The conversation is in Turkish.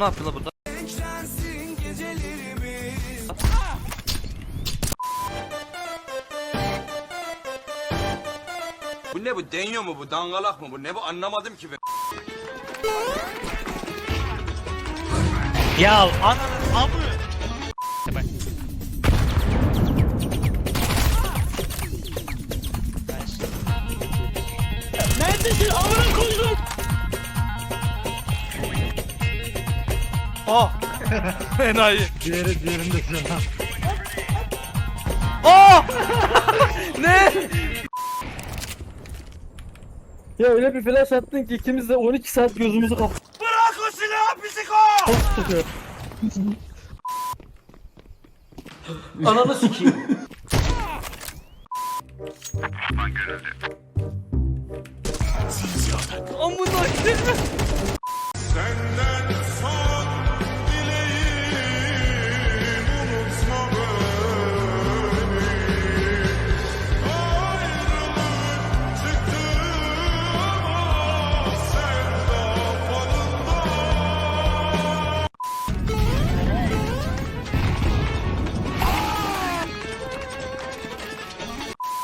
Bu ne yapıyor la burada? Bu ne bu deniyor mu bu dangalak mı bu ne bu anlamadım ki ben. Ya ananın amı. Bak. Neredesin amına koydum? Ah! Enayi. Diğeri diğerinde sıra. Ah! ne? Ya öyle bir flash attın ki ikimiz de 12 saat gözümüzü kapattık. Bırak o silahı psiko! Ananı sikeyim. Amına koyayım.